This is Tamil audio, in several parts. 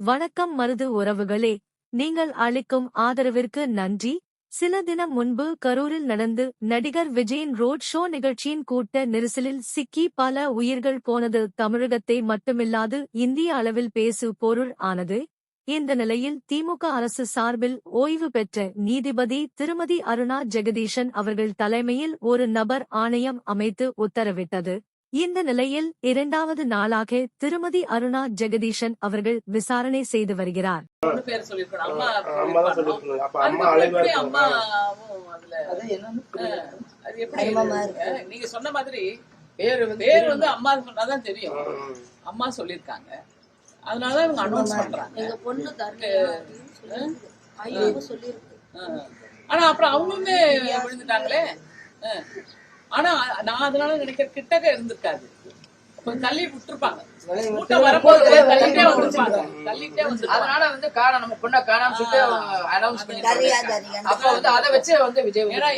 வணக்கம் மருது உறவுகளே. நீங்கள் அளிக்கும் ஆதரவிற்கு நன்றி. சில தினம் முன்பு கரூரில் நடந்து நடிகர் விஜயின் ரோட் ஷோ நிகழ்ச்சியின் கூட்ட நெரிசலில் சிக்கி பல உயிர்கள் போனது தமிழகத்தை மட்டுமில்லாது இந்திய அளவில் பேசு பொருள் ஆனது. இந்த நிலையில் திமுக அரசு சார்பில் ஓய்வு பெற்ற நீதிபதி திருமதி அருணா ஜெகதீஷன் அவர்கள் தலைமையில் ஒரு நபர் ஆணையம் அமைத்து உத்தரவிட்டது. இந்த நிலையில் இரண்டாவது நாளாக திருமதி அருணா ஜெகதீஷன் அவர்கள் விசாரணை செய்து வருகிறார். நீங்க சொன்ன மாதிரி பேரு வந்து பேர் வந்து அம்மா சொன்னாதான் தெரியும். அம்மா சொல்லிருக்காங்க அதனாலதான் இவங்க அனௌன்ஸ் பண்றாங்க. எங்க பொண்ணு. ஆனா அப்புறம் அவங்களுமே விழுந்துட்டாங்களே. ஆனா நான் அதனால நினைக்கிறேன் கிட்டக்க இருந்திருக்காது. கொஞ்சம் தள்ளி விட்டுருப்பாங்க. அதனால வந்து காணோம் நம்ம பொண்ணை காணாம சொல்லிட்டு அனௌன்ஸ் பண்ணிருக்காங்க அப்ப வந்து அதை வச்சு வந்து விஜய் ஏன்னா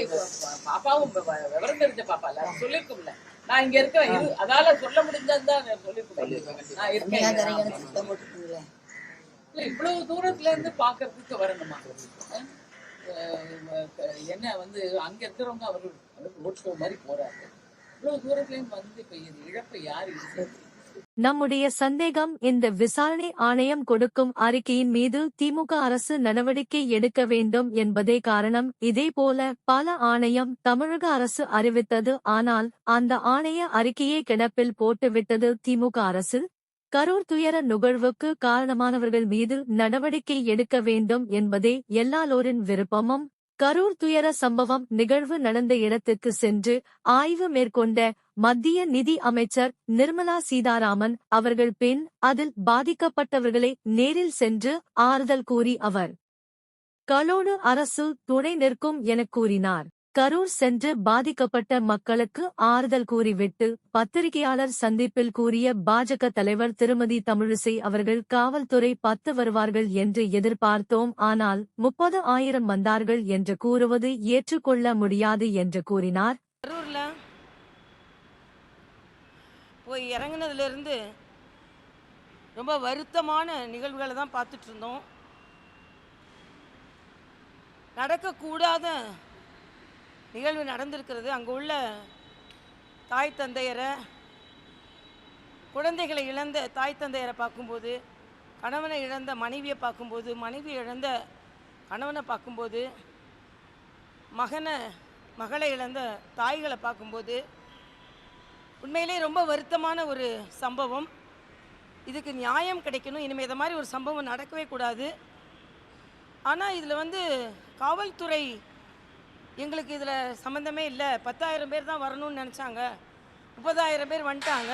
பாப்பாவும் விவரம் தெரிஞ்ச பாப்பா இல்ல. சொல்லிருக்கும்ல. நான் இங்க இருக்கிறேன் இரு. அதால சொல்ல முடிஞ்சதுதான் சொல்லிருக்கேன் நான் இருக்கேன். இவ்வளவு தூரத்துல இருந்து பாக்குறதுக்கு வரணுமா? என்ன வந்து அங்க இருக்கிறவங்க அவர்கள் மாதிரி போறாங்க. இவ்வளவு வந்து இழப்பை நம்முடைய சந்தேகம் இந்த விசாரணை ஆணையம் கொடுக்கும் அறிக்கையின் மீது திமுக அரசு நடவடிக்கை எடுக்க வேண்டும் என்பதே காரணம். இதேபோல பல ஆணையம் தமிழக அரசு அறிவித்தது. ஆனால் அந்த ஆணைய அறிக்கையை கிடப்பில் போட்டுவிட்டது திமுக அரசு. கரூர் துயர நுகர்வுக்கு காரணமானவர்கள் மீது நடவடிக்கை எடுக்க வேண்டும் என்பதே எல்லாலோரின் விருப்பமும். கரூர் துயர சம்பவம் நிகழ்வு நடந்த இடத்திற்கு சென்று ஆய்வு மேற்கொண்ட மத்திய நிதி அமைச்சர் நிர்மலா சீதாராமன் அவர்கள் பின் அதில் பாதிக்கப்பட்டவர்களை நேரில் சென்று ஆறுதல் கூறி அவர். கலோடு அரசு துணை நிற்கும் எனக் கூறினார். கரூர் சென்று பாதிக்கப்பட்ட மக்களுக்கு ஆறுதல் கூறிவிட்டு பத்திரிகையாளர் சந்திப்பில் கூறிய பாஜக தலைவர் திருமதி தமிழிசை அவர்கள் காவல்துறை பத்து வருவார்கள் என்று எதிர்பார்த்தோம். ஆனால் முப்பது ஆயிரம் வந்தார்கள் என்று கூறுவது ஏற்றுக்கொள்ள முடியாது என்று கூறினார். கரூர்ல போய் இறங்குனதுலேருந்து ரொம்ப வருத்தமான நிகழ்வுகளை தான் பார்த்துட்டு இருந்தோம். நடக்கக்கூடாத நிகழ்வு நடந்திருக்கிறது. அங்கே உள்ள தாய் தந்தையரை குழந்தைகளை இழந்த தாய் தந்தையரை பார்க்கும்போது கணவனை இழந்த மனைவியை பார்க்கும்போது மனைவி இழந்த கணவனை பார்க்கும்போது மகனை மகளை இழந்த தாய்களை பார்க்கும்போது உண்மையிலே ரொம்ப வருத்தமான ஒரு சம்பவம். இதுக்கு நியாயம் கிடைக்கணும். இனிமேல் இதை மாதிரி ஒரு சம்பவம் நடக்கவே கூடாது. ஆனால் இதில் வந்து காவல்துறை எங்களுக்கு இதில் சம்மந்தமே இல்லை. பத்தாயிரம் பேர் தான் வரணும்னு நினச்சாங்க. முப்பதாயிரம் பேர் வந்துட்டாங்க.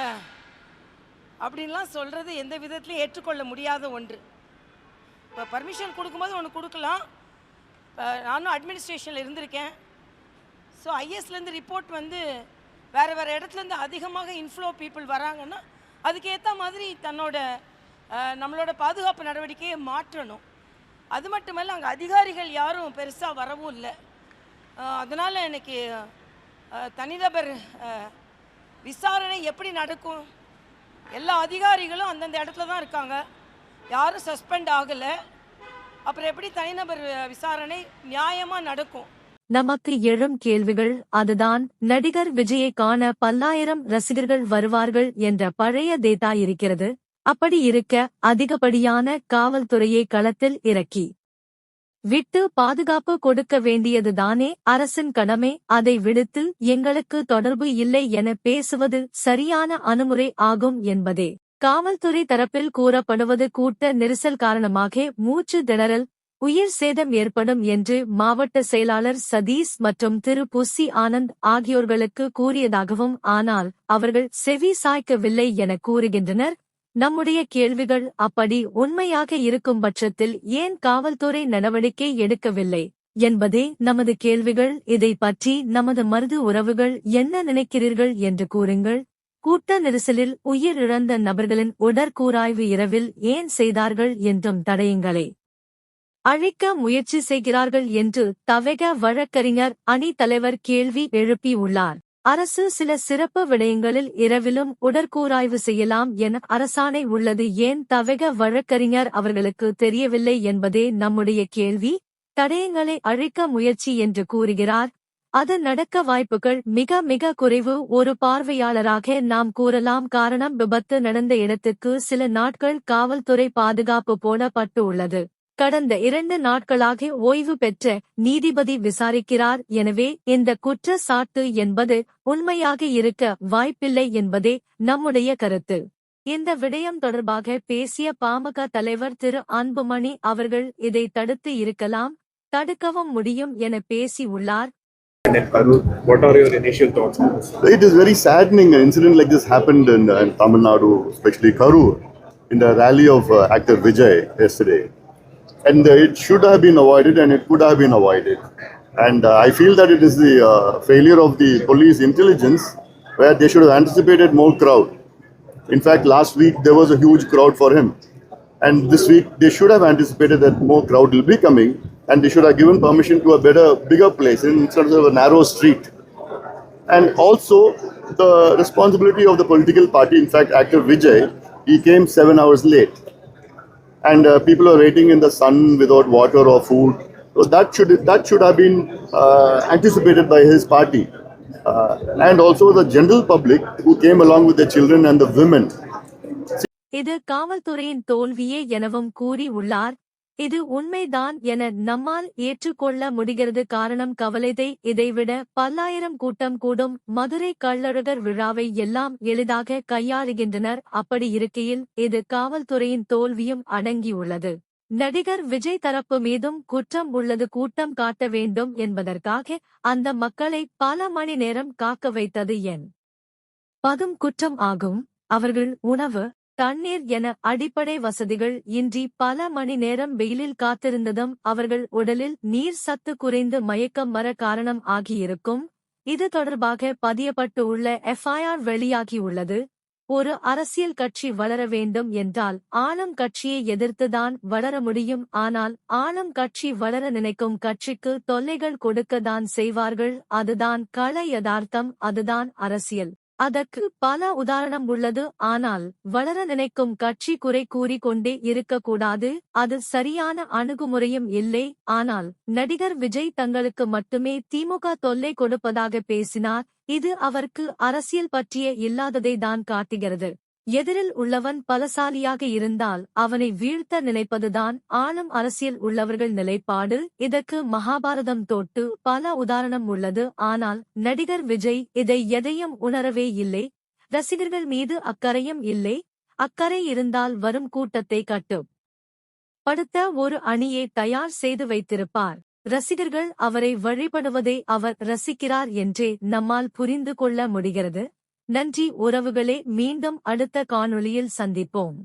அப்படின்லாம் சொல்கிறது எந்த விதத்துலையும் ஏற்றுக்கொள்ள முடியாத ஒன்று. இப்போ பர்மிஷன் கொடுக்கும்போது ஒன்று கொடுக்கலாம். இப்போ நானும் அட்மினிஸ்ட்ரேஷனில் இருந்திருக்கேன். ஸோ ஐஎஸ்லேருந்து ரிப்போர்ட் வந்து வேறு வேறு இடத்துலேருந்து அதிகமாக இன்ஃப்ளோ பீப்புள் வராங்கன்னா அதுக்கேற்ற மாதிரி தன்னோட நம்மளோட பாதுகாப்பு நடவடிக்கையை மாற்றணும். அது மட்டுமல்ல அங்கே அதிகாரிகள் யாரும் பெருசாக வரவும் இல்லை. அதனால் எனக்கு தனிநபர் விசாரணை எப்படி நடக்கும்? எல்லா அதிகாரிகளும் அந்தந்த இடத்துல தான் இருக்காங்க. யாரும் சஸ்பெண்ட் ஆகலை. அப்புறம் எப்படி தனிநபர் விசாரணை நியாயமாக நடக்கும்? நமக்கு எழும் கேள்விகள் அதுதான். நடிகர் விஜயை காண பல்லாயிரம் ரசிகர்கள் வருவார்கள் என்ற பழைய டேட்டா இருக்கிறது. அப்படி இருக்க அதிகப்படியான காவல்துறையை களத்தில் இறக்கி. விட்டு பாதுகாப்பு கொடுக்க வேண்டியதுதானே அரசின் கடமை. அதை விடுத்து எங்களுக்கு தொடர்பு இல்லை என பேசுவது சரியான அணுமுறை ஆகும் என்பதே. காவல்துறை தரப்பில் கூறப்படுவது கூட்ட நெரிசல் காரணமாக மூச்சு திணறல் உயிர் சேதம் ஏற்படும் என்று மாவட்ட செயலாளர் சதீஷ் மற்றும் திரு புசி ஆனந்த் ஆகியோர்களுக்கு கூறியதாகவும் ஆனால் அவர்கள் செவி சாய்க்கவில்லை என கூறுகின்றனர். நம்முடைய கேள்விகள் அப்படி உண்மையாக இருக்கும் பட்சத்தில் ஏன் காவல்துறை நடவடிக்கை எடுக்கவில்லை என்பதே நமது கேள்விகள். இதை பற்றி நமது மருது உறவுகள் என்ன நினைக்கிறீர்கள் என்று கூறுங்கள். கூட்ட நெரிசலில் உயிரிழந்த நபர்களின் உடற்கூராய்வு இரவில் ஏன் செய்தார்கள் என்றும் தடயங்களை அழிக்க முயற்சி செய்கிறார்கள் என்று தவக வழக்கறிஞர் அணி தலைவர் கேள்வி எழுப்பியுள்ளார். அரசு சில சிறப்பு விடயங்களில் இரவிலும் உடற்கூராய்வு செய்யலாம் என அரசாணை உள்ளது. ஏன் தவக வழக்கறிஞர் அவர்களுக்கு தெரியவில்லை என்பதே நம்முடைய கேள்வி. தடயங்களை அழிக்க முயற்சி என்று கூறுகிறார். அது நடக்க வாய்ப்புகள் மிக மிக குறைவு. ஒரு பார்வையாளராக நாம் கூறலாம். காரணம் விபத்து நடந்த இடத்துக்கு சில நாட்கள் காவல்துறை பாதுகாப்பு போடப்பட்டு உள்ளது கடந்த இரண்டு நாட்களாக ஓய்வு பெற்ற நீதிபதி விசாரிக்கிறார் எனவே இந்த குற்றச்சாட்டு என்பது உண்மையாக இருக்க வாய்ப்பில்லை என்பதே நம்முடைய கருத்து இந்த விடயம் தொடர்பாக பேசிய பாமக தலைவர் திரு அன்புமணி அவர்கள் இதை தடுத்து இருக்கலாம் தடுக்கவும் முடியும் என பேசி உள்ளார் What And uh, it should have been avoided and it could have been avoided. And uh, I feel that it is the uh, failure of the police intelligence where they should have anticipated more crowd. In fact, last week there was a huge crowd for him. And this week they should have anticipated that more crowd will be coming and they should have given permission to a better, bigger place instead of a narrow street and also the responsibility of the political party. In fact, actor Vijay, he came seven hours late, and uh, people are waiting in the sun without water or food. So that should that should have been uh, anticipated by his party, uh, and also the general public who came along with the children and the women. இது காவல்துறையின் தோல்வியே எனவும் கூறி உள்ளார் இது உண்மைதான் என நம்மால் ஏற்றுக்கொள்ள முடிகிறது. காரணம் கவலைதை இதைவிட பல்லாயிரம் கூட்டம் கூடும் மதுரை கள்ளழகர் விழாவை எல்லாம் எளிதாக கையாளுகின்றனர். அப்படி இருக்கையில் இது காவல்துறையின் தோல்வியும் அடங்கியுள்ளது. நடிகர் விஜய் தரப்பு மீதும் குற்றம் உள்ளது. கூட்டம் காட்ட வேண்டும் என்பதற்காக அந்த மக்களை பல மணி நேரம் காக்க வைத்தது என். பதும் குற்றம் ஆகும். அவர்கள் உணவு தண்ணீர் என அடிப்படை வசதிகள் இன்றி பல மணி நேரம் வெயிலில் காத்திருந்ததும் அவர்கள் உடலில் நீர் சத்து குறைந்து மயக்கம் வர காரணம் ஆகியிருக்கும். இது தொடர்பாக பதியப்பட்டு உள்ள எஃப்ஐஆர் வெளியாகியுள்ளது ஒரு அரசியல் கட்சி வளர வேண்டும் என்றால் ஆளும் கட்சியை எதிர்த்துதான் வளர முடியும். ஆனால் ஆளும் கட்சி வளர நினைக்கும் கட்சிக்கு தொல்லைகள் கொடுக்கத்தான் செய்வார்கள். அதுதான் கள யதார்த்தம். அதுதான் அரசியல். அதற்கு பல உதாரணம் உள்ளது. ஆனால் வளர நினைக்கும் கட்சி குறை கூறிக் கொண்டே இருக்கக்கூடாது. அது சரியான அணுகுமுறையும் இல்லை. ஆனால் நடிகர் விஜய் தங்களுக்கு மட்டுமே திமுக தொல்லை கொடுப்பதாக பேசினார். இது அவருக்கு அரசியல் பற்றிய இல்லாததை தான் காட்டுகிறது. எதிரில் உள்ளவன் பலசாலியாக இருந்தால் அவனை வீழ்த்த நினைப்பதுதான் ஆளும் அரசியல் உள்ளவர்கள் நிலைப்பாடு. இதற்கு மகாபாரதம் தொட்டு பல உதாரணம் உள்ளது. ஆனால் நடிகர் விஜய் இதை எதையும் உணரவே இல்லை. ரசிகர்கள் மீது அக்கறையும் இல்லை. அக்கறை இருந்தால் வரும் கூட்டத்தை கட்டும் படுத்த ஒரு அணியை தயார் செய்து வைத்திருப்பார். ரசிகர்கள் அவரை வழிபடுவதை அவர் ரசிக்கிறார் என்றே நம்மால் புரிந்து கொள்ள முடிகிறது. நன்றி உறவுகளே மீண்டும் அடுத்த காணொளியில் சந்திப்போம்.